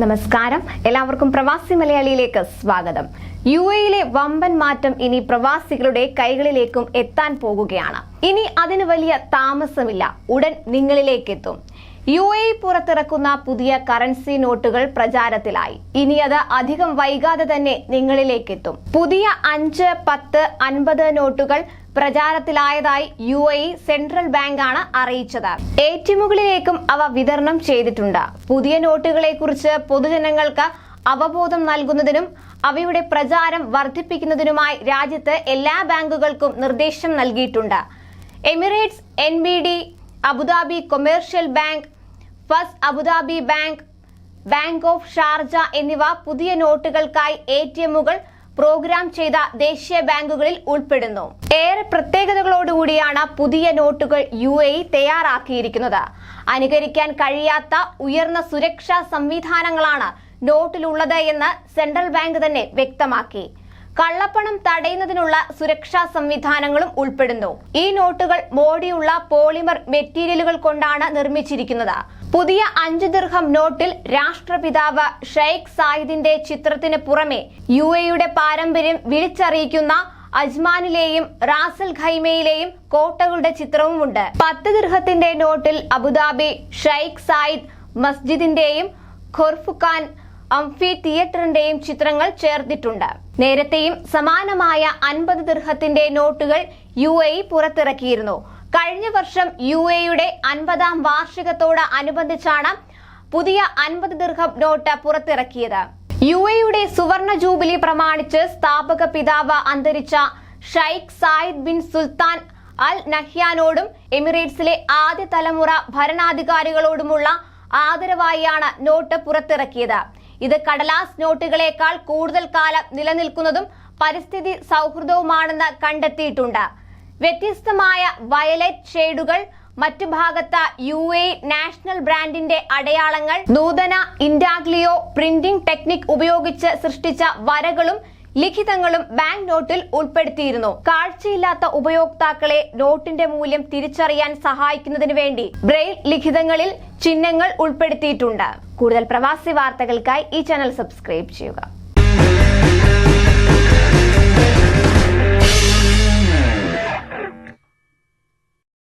നമസ്കാരം. എല്ലാവർക്കും പ്രവാസി മലയാളിയിലേക്ക് സ്വാഗതം. യു എയിലെ വമ്പൻ മാറ്റം ഇനി പ്രവാസികളുടെ കൈകളിലേക്കും എത്താൻ പോകുകയാണ്. ഇനി അതിന് വലിയ താമസമില്ല. ഉടൻ നിങ്ങളിലേക്ക് എത്തും യു എ പുറത്തിറക്കുന്ന പുതിയ കറൻസി നോട്ടുകൾ പ്രചാരത്തിലായി. ഇനി അത് അധികം വൈകാതെ തന്നെ നിങ്ങളിലേക്ക് എത്തും പുതിയ അഞ്ച് പത്ത് അൻപത് നോട്ടുകൾ പ്രചാരത്തിലായതായി യു എ സെൻട്രൽ ആണ് അറിയിച്ചത്. എമ്മുകളിലേക്കും അവ വിതരണം ചെയ്തിട്ടുണ്ട്. പുതിയ നോട്ടുകളെ കുറിച്ച് പൊതുജനങ്ങൾക്ക് അവബോധം നൽകുന്നതിനും അവയുടെ പ്രചാരം വർദ്ധിപ്പിക്കുന്നതിനുമായി രാജ്യത്ത് എല്ലാ ബാങ്കുകൾക്കും നിർദ്ദേശം നൽകിയിട്ടുണ്ട്. Emirates N B D Abu Dhabi commercial bank first Abu Dhabi bank bank of Sharjah എന്നിവ പുതിയ നോട്ടുകൾക്കായി എ ടി എമ്മുകൾ പ്രോഗ്രാം ചെയ്ത ദേശീയ ബാങ്കുകളിൽ ഉൾപ്പെടുന്നു. ഏറെ പ്രത്യേകതകളോടുകൂടിയാണ് പുതിയ നോട്ടുകൾ യു എ തയ്യാറാക്കിയിരിക്കുന്നത്. അനുകരിക്കാൻ കഴിയാത്ത ഉയർന്ന സുരക്ഷാ സംവിധാനങ്ങളാണ് നോട്ടിലുള്ളത് എന്ന് സെൻട്രൽ ബാങ്ക് തന്നെ വ്യക്തമാക്കി. കള്ളപ്പണം തടയുന്നതിനുള്ള സുരക്ഷാ സംവിധാനങ്ങളും ഉൾപ്പെടുന്നു. ഈ നോട്ടുകൾ മോടിയുള്ള പോളിമർ മെറ്റീരിയലുകൾ കൊണ്ടാണ് നിർമ്മിച്ചിരിക്കുന്നത്. പുതിയ അഞ്ച് ദീർഘം നോട്ടിൽ രാഷ്ട്രപിതാവ് ഷെയ്ഖ് സായിദിന്റെ ചിത്രത്തിന് പുറമെ യു എയുടെ പാരമ്പര്യം വിളിച്ചറിയിക്കുന്ന അജ്മാനിലെയും റാസൽ ഖൈമയിലെയും കോട്ടകളുടെ ചിത്രവും ഉണ്ട് പത്ത് ദിർഹത്തിന്റെ നോട്ടിൽ അബുദാബി ഷെയ്ഖ് സായിദ് മസ്ജിദിന്റെയും ഖുർഫുഖാൻ അംഫി തിയേറ്ററിന്റെയും ചിത്രങ്ങൾ ചേർത്തിട്ടുണ്ട് നേരത്തെയും സമാനമായ അൻപത് ദീർഘത്തിന്റെ നോട്ടുകൾ യു എ പുറത്തിറക്കിയിരുന്നു. കഴിഞ്ഞ വർഷം യു എയുടെ അൻപതാം വാർഷികത്തോട് അനുബന്ധിച്ചാണ് പുതിയ അൻപത് ദീർഘം നോട്ട് പുറത്തിറക്കിയത്. യു എയുടെ സുവർണ ജൂബിലി പ്രമാണിച്ച് സ്ഥാപക പിതാവ് അന്തരിച്ച Sheikh Zayed bin Sultan Al നഹ്യാനോടും എമിറേറ്റ്സിലെ ആദ്യ തലമുറ ഭരണാധികാരികളോടുമുള്ള ആദരവായാണ് നോട്ട് പുറത്തിറക്കിയത്. ഇത് കടലാസ് നോട്ടുകളേക്കാൾ കൂടുതൽ കാലം നിലനിൽക്കുന്നതും പരിസ്ഥിതി സൗഹൃദവുമാണെന്ന് കണ്ടെത്തിയിട്ടുണ്ട്. വ്യത്യസ്തമായ വയലറ്റ് ഷെയ്ഡുകൾ മറ്റു ഭാഗത്ത് യു എ നാഷണൽ ബ്രാൻഡിന്റെ അടയാളങ്ങൾ നൂതന ഇൻഡാഗ്ലിയോ പ്രിന്റിംഗ് ടെക്നിക് ഉപയോഗിച്ച് സൃഷ്ടിച്ച വരകളും ലിഖിതങ്ങളും ബാങ്ക് നോട്ടിൽ ഉൾപ്പെടുത്തിയിരുന്നു. കാഴ്ചയില്ലാത്ത ഉപയോക്താക്കളെ നോട്ടിന്റെ മൂല്യം തിരിച്ചറിയാൻ സഹായിക്കുന്നതിന് വേണ്ടി ബ്രെയിൽ ലിഖിതങ്ങളിൽ ചിഹ്നങ്ങൾ ഉൾപ്പെടുത്തിയിട്ടുണ്ട്. കൂടുതൽ പ്രവാസി വാർത്തകൾക്കായി ഈ ചാനൽ സബ്സ്ക്രൈബ് ചെയ്യുക.